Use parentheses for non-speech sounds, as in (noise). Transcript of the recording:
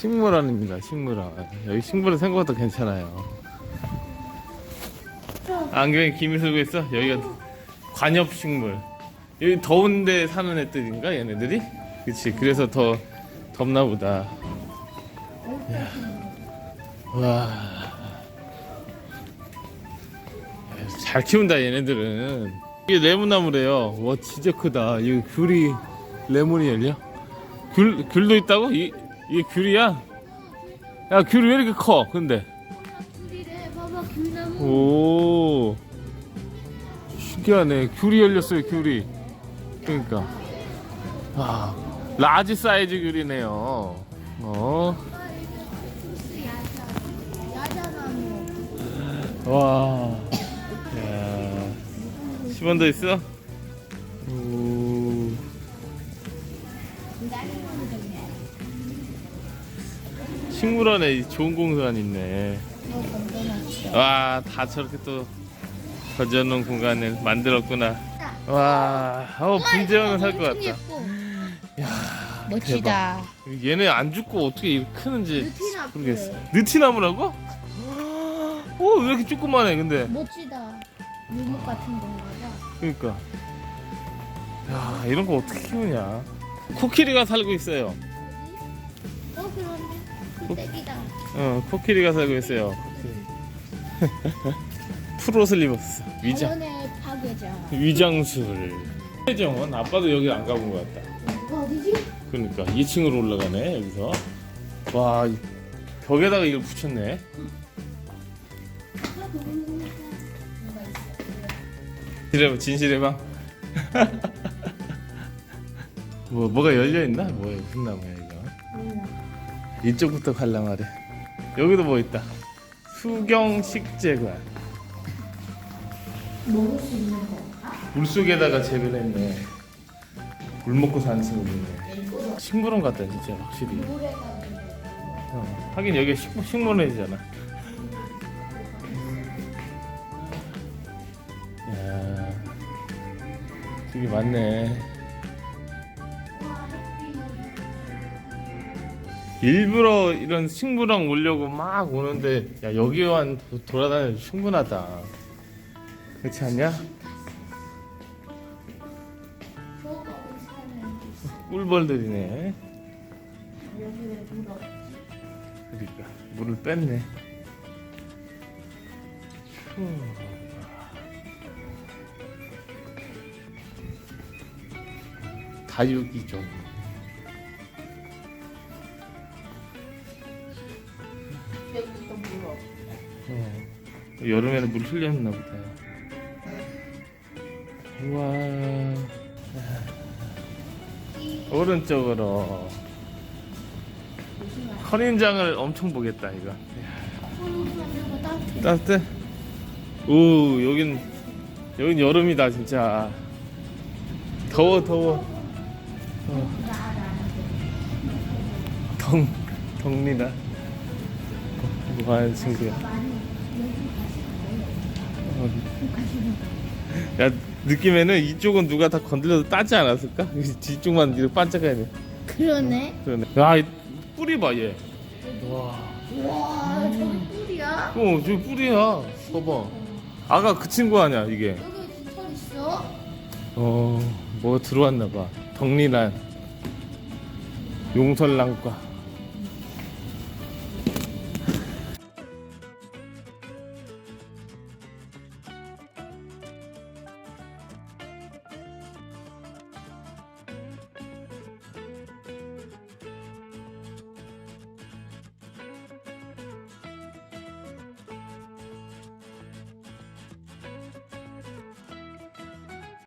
식물원입니다. 식물원. 여기 식물원 생각보다 괜찮아요. 안경에 김이 들고 있어? 여기가 관엽식물. 여기 더운데 사는 애들인가 얘네들이? 그치. 그래서 더 덥나 보다. 와. 잘 키운다 얘네들은. 이게 레몬나무래요. 와 진짜 크다. 이거 귤이 레몬이 열려? 귤 귤도 있다고? 이 이게 귤이야? 야 귤이 왜 이렇게 커? 근데 귤이래 봐봐 귤나무 오 신기하네. 귤이 열렸어요. 귤이. 그러니까 아 라지 사이즈 귤이네요. 어. 와. 야. 10원 더 있어? 오. 식물원에 이 좋은 공간 있네. 와, 다 저렇게 또 던져놓은 공간을 만들었구나. 와, 어, 분재형은 살 것 같다. 야, 멋지다 대박. 얘네 안 죽고 어떻게 이렇게 크는지 느티나무. 모르겠어. 느티나무라고? 오, 왜 이렇게 조그만해, 근데. 멋지다 유목 같은 건가 봐 그러니까. 야, 이런 거 어떻게 키우냐. 코끼리가 살고 있어요. 어 그러네 흑돼지다 어, 코끼리가 살고 있어요. (laughs) 풀옷을 입었어. 위장, 자연의 파괴자 위장술. 해정원 아빠도 여기 안 가본 것 같다. 이거 어디지? 그러니까 2층으로 올라가네 여기서. 와, 이 벽에다가 이걸 붙였네. 진실해봐, 진실해봐. (laughs) 뭐 뭐가 열려 있나? 뭐야 무슨 나무야 이거? 이쪽부터 관람하래. 여기도 뭐 있다. 수경식재관. 먹을 수 있는 거물 속에다가 재배했네. 물 먹고 사는 친구들이네. 식물원 같다 진짜 확실히. 어, 하긴 여기 식, 식물원이잖아. 야, 되게 많네. 일부러 이런 식물원 오려고 막 오는데 야 여기만 도- 돌아다녀도 충분하다. 그렇지 않냐? 꿀벌들이네. 그러니까 물을 뺐네. 추워. 다육이죠. 어. 여름에는 물 흘렸나 보다. 우와. 오른쪽으로 컨인장을 엄청 보겠다 이거. 따뜻해? 오 여긴 여긴 여름이다 진짜. 더워 더워. 어. 덩 덩리다. 뭐 하는 친구야? 어. 야 느낌에는 이쪽은 누가 다 건들려도 따지 않았을까? (laughs) 뒤쪽만 이렇게 반짝해야 돼. 그러네 그러네. 야, 이 뿌리 봐, 얘. 와. 와 저기 꿀이야? 어, 저 뿌리야. 봐봐. 아까 그 친구 아니야, 이게. 여기 깃털 있어? 어, 뭐가 들어왔나 봐. 덕리란. 용설랑과.